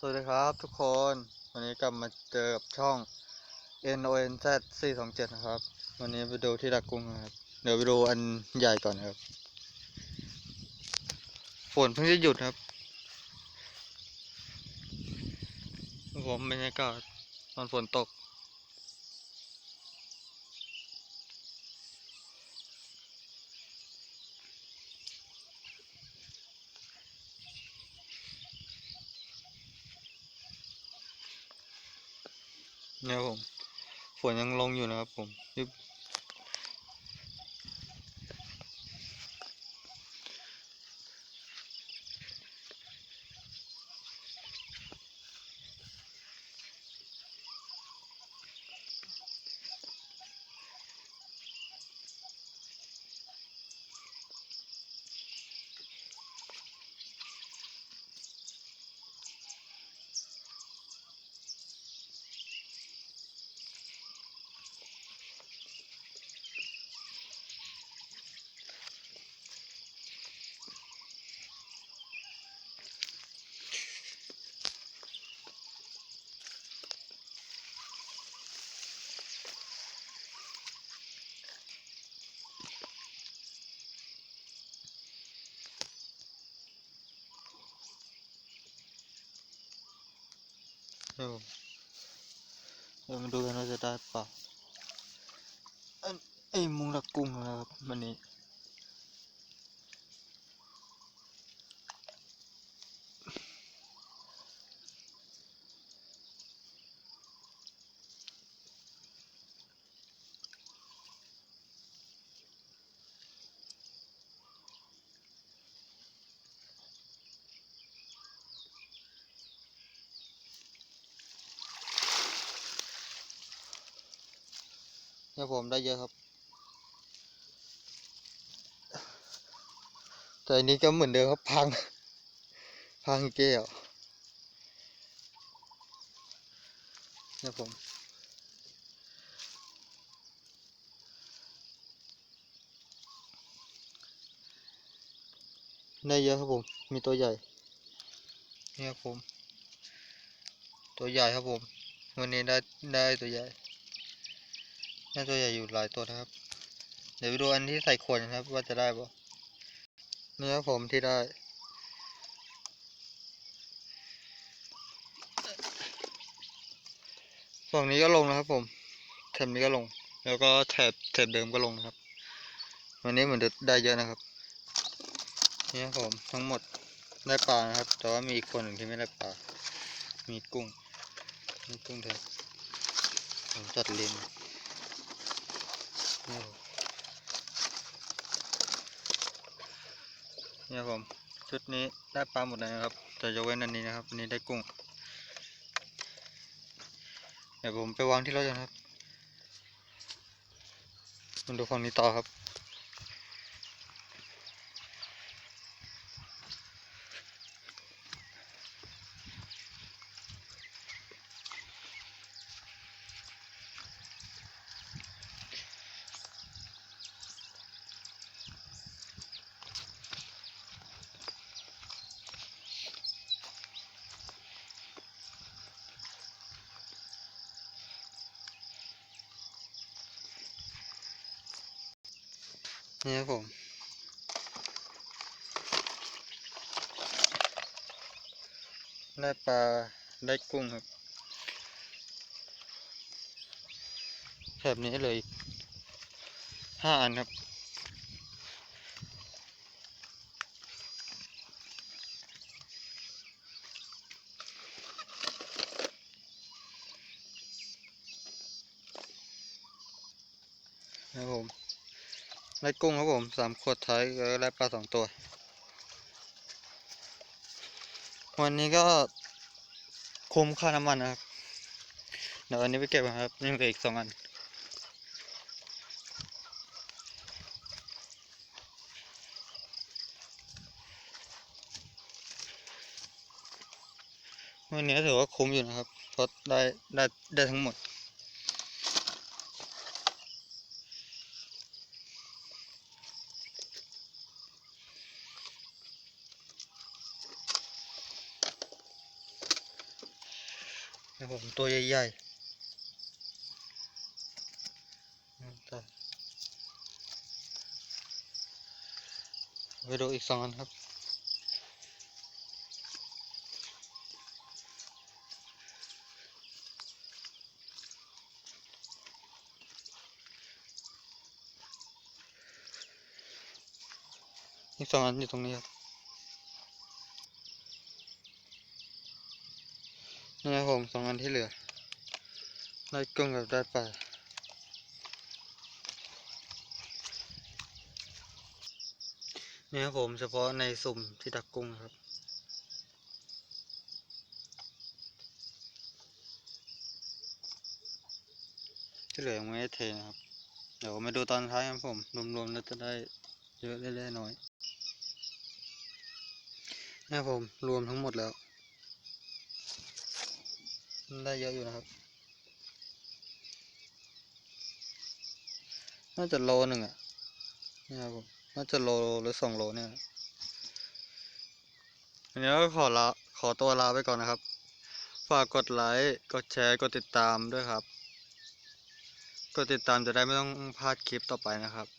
สวัสดีครับทุกคนวันนี้กลับมาเจอกับช่อง N O N Z 427นะครับ วันนี้ไปดูที่ดักกุ้งครับ เดี๋ยวไปดูอันใหญ่ก่อนครับ ฝนเพิ่งจะหยุดครับผมบรรยากาศตอนฝนตก เนี่ยผมฝนยังลงอยู่นะครับผม เนี่ยผมเดี๋ยวมาดูกันว่าจะได้เปล่าไอ้มุงละกกุ้งนะครับวันนี้ เนี่ยผมได้เยอะครับ แต่อันนี้ก็เหมือนเดิมครับพัง พังแก้วเนี่ยผมได้เยอะครับผม มีตัวใหญ่ เนี่ยครับผม ตัวใหญ่ครับผม วันนี้ได้ได้ตัวใหญ่ ได้ตัวใหญ่อยู่หลายตัวนะครับ เดี๋ยวไปดูอันที่ใส่ขวดนะครับ ว่าจะได้ปะนี่ครับผมที่ได้ ฝั่งนี้ก็ลงนะครับผมแถบนี้ก็ลง แล้วก็แถบแถบเดิมก็ลงนะครับ วันนี้เหมือนจะได้เยอะนะครับนี่ครับผมทั้งหมดได้ปลานะครับ แต่ว่ามีอีกคนหนึ่งที่ไม่ได้ปลา มีกุ้ง มีกุ้งแทนผมจัดเลน เนี่ยผมชุดนี้ได้ปลาหมดเลยนะครับ แต่จะเว้นอันนี้นะครับอันนี้ได้กุ้ง เดี๋ยวผมไปวางที่รถกันครับมาดูฝั่งนี้ต่อครับ นี่ครับผมได้ปลาได้กุ้งครับแบบนี้เลยห้าอันครับ ครับผม ได้กุ้งครับผมสามขวดท้ายก็ได้ปลาสองตัว วันนี้ก็คุ้มค่าน้ำมันนะครับ เดี๋ยวอันนี้ไปเก็บครับยังเหลืออีกสองอันวันนี้ถือว่าคุ้มอยู่นะครับเพราะได้ได้ได้ทั้งหมด นี่ผมตัวใหญ่ๆนี่ต่อไปดูอีกสองอันครับอีกสองอันอยู่ตรงนี้ครับ นี่ครับผมสองอันที่เหลือ ได้กุ้งกับได้ปลาเนี่ครับผมเฉพาะในสุ่มที่ดักกุ้งครับ ที่เหลือยังไม่ได้เทนะครับ เดี๋ยวมาดูตอนท้ายครับผม รวมๆแล้วจะได้เยอะได้น้อยนะครับผมรวมทั้งหมดแล้ว ได้เยอะอยู่นะครับ น่าจะโลหนึ่งอะนี่ครับผมน่าจะโลหรือสองโลเนี่ยอันนี้ก็ขอลาขอตัวลาไปก่อนนะครับ ฝากกดไลค์ กดแชร์ กดติดตามด้วยครับ กดติดตามจะได้ไม่ต้องพลาดคลิปต่อไปนะครับ